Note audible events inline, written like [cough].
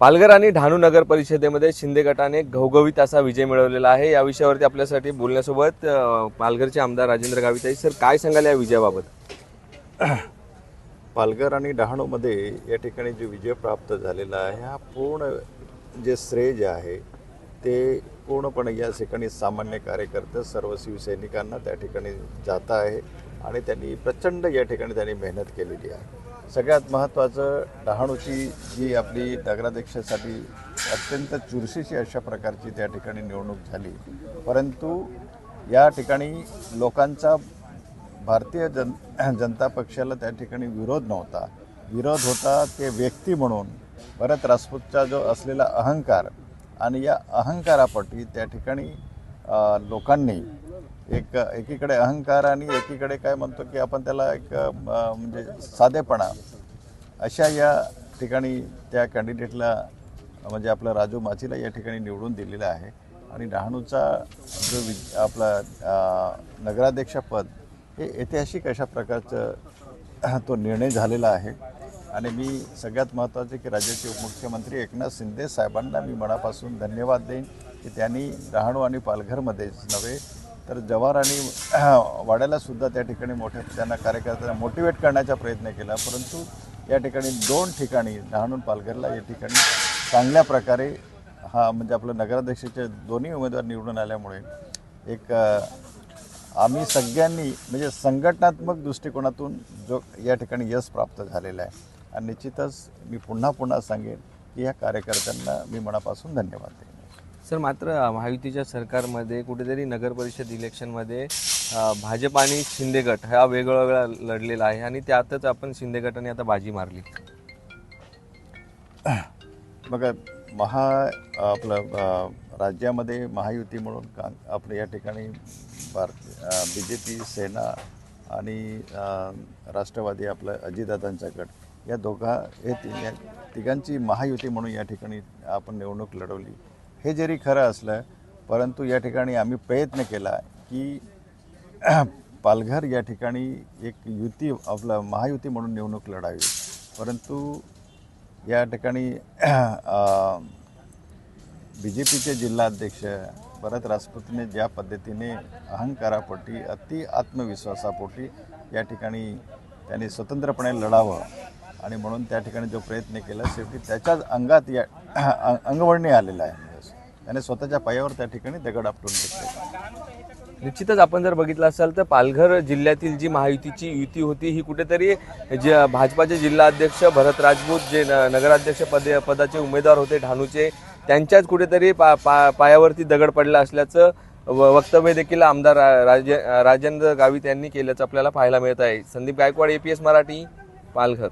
पालघर आणि डहाणू नगर परिषदेमध्ये शिंदे गटाने घवघवीत असा विजय मिळवलेला आहे. या विषयावरती आपल्यासाठी बोलण्यासोबत पालघरचे आमदार राजेंद्र गाविताई सर काय सांगाल या विजयाबाबत? पालघर आणि डहाणूमध्ये या ठिकाणी जो विजय प्राप्त झालेला आहे हा पूर्ण जे श्रेय जे आहे ते पूर्णपणे या ठिकाणी सामान्य कार्यकर्ते सर्व शिवसैनिकांना त्या ठिकाणी जात आहे आणि त्यांनी प्रचंड या ठिकाणी त्यांनी मेहनत केलेली आहे. सगळ्यात महत्त्वाचं डहाणूची जी आपली नगराध्यक्षासाठी अत्यंत चुरशीची अशा प्रकारची त्या ठिकाणी निवडणूक झाली. परंतु या ठिकाणी लोकांचा भारतीय जन [clears throat] जनता पक्षाला त्या ठिकाणी विरोध नव्हता. विरोध होता ते व्यक्ती म्हणून. भरत राजपूतचा जो असलेला अहंकार आणि या अहंकारापटी त्या ठिकाणी लोकांनी एक एकीकडे अहंकार आणि एकीकडे काय म्हणतो की आपण त्याला एक म्हणजे साधेपणा. अशा या ठिकाणी त्या कॅन्डिडेटला म्हणजे आपला राजू माचीला या ठिकाणी निवडून दिलेला आहे. आणि डहाणूचा जो वि आपला नगराध्यक्षपद हे ऐतिहासिक अशा प्रकारचं तो निर्णय झालेला आहे. आणि मी सगळ्यात महत्त्वाचे की राज्याचे उपमुख्यमंत्री एकनाथ शिंदे साहेबांना मी मनापासून धन्यवाद देईन. की त्यांनी डहाणू आणि पालघरमध्येच नव्हे तर जव्हार आणि [clears throat] वाड्यालासुद्धा त्या ठिकाणी मोठ्या त्यांना कार्यकर्त्यांना मोटिवेट करण्याचा प्रयत्न केला. परंतु या ठिकाणी दोन ठिकाणी डहाणू पालघरला या ठिकाणी चांगल्या प्रकारे हा म्हणजे आपलं नगराध्यक्षाचे दोन्ही उमेदवार निवडून आल्यामुळे एक आम्ही सगळ्यांनी म्हणजे संघटनात्मक दृष्टिकोनातून जो या ठिकाणी यश प्राप्त झालेला आहे. आणि निश्चितच मी पुन्हा पुन्हा सांगेन की या कार्यकर्त्यांना मी मनापासून धन्यवाद देईन. सर मात्र महायुतीच्या सरकारमध्ये कुठेतरी नगर परिषद इलेक्शनमध्ये भाजप आणि शिंदे गट हा वेगवेगळा लढलेला आहे आणि त्यातच आपण शिंदे गटाने आता बाजी मारली. बघा महा आपलं राज्यामध्ये महायुती म्हणून का आपलं या ठिकाणी भारतीय बी जे पी सेना आणि राष्ट्रवादी आपलं अजितदादांचा गट या दोघा हे तिघांची महायुती म्हणून या ठिकाणी आपण निवडणूक लढवली. हे जरी खरं असलं परंतु या ठिकाणी आम्ही प्रयत्न केला की [clears throat] पालघर या ठिकाणी एक युती आपलं महायुती म्हणून निवडणूक लढावी. परंतु या ठिकाणी बी जे पीचे जिल्हाध्यक्ष भरत राजपूतने ज्या पद्धतीने अहंकारापोटी अति आत्मविश्वासापोटी या ठिकाणी त्यांनी स्वतंत्रपणे लढावं आणि म्हणून त्या ठिकाणी जो प्रयत्न केला शेवटी त्याच्याच अंगात या [clears throat] अंगवळणी आलेला आहे. त्याने स्वतःच्या पायावर त्या ठिकाणी दगड आपटून घेतले. निश्चितच आपण जर बघितलं असाल तर पालघर जिल्ह्यातील जी महायुतीची युती होती ही कुठेतरी जे भाजपाचे जिल्हाध्यक्ष भरत राजपूत जे न- नगराध्यक्ष पदे पदाचे उमेदवार होते ढाणूचे त्यांच्याच कुठेतरी पा पा पायावरती दगड पडला असल्याचं व- वक्तव्य देखील आमदार रा- राजे राजेंद्र गावित यांनी केल्याचं आपल्याला पाहायला मिळत आहे. संदीप गायकवाड एपीएस मराठी पालघर.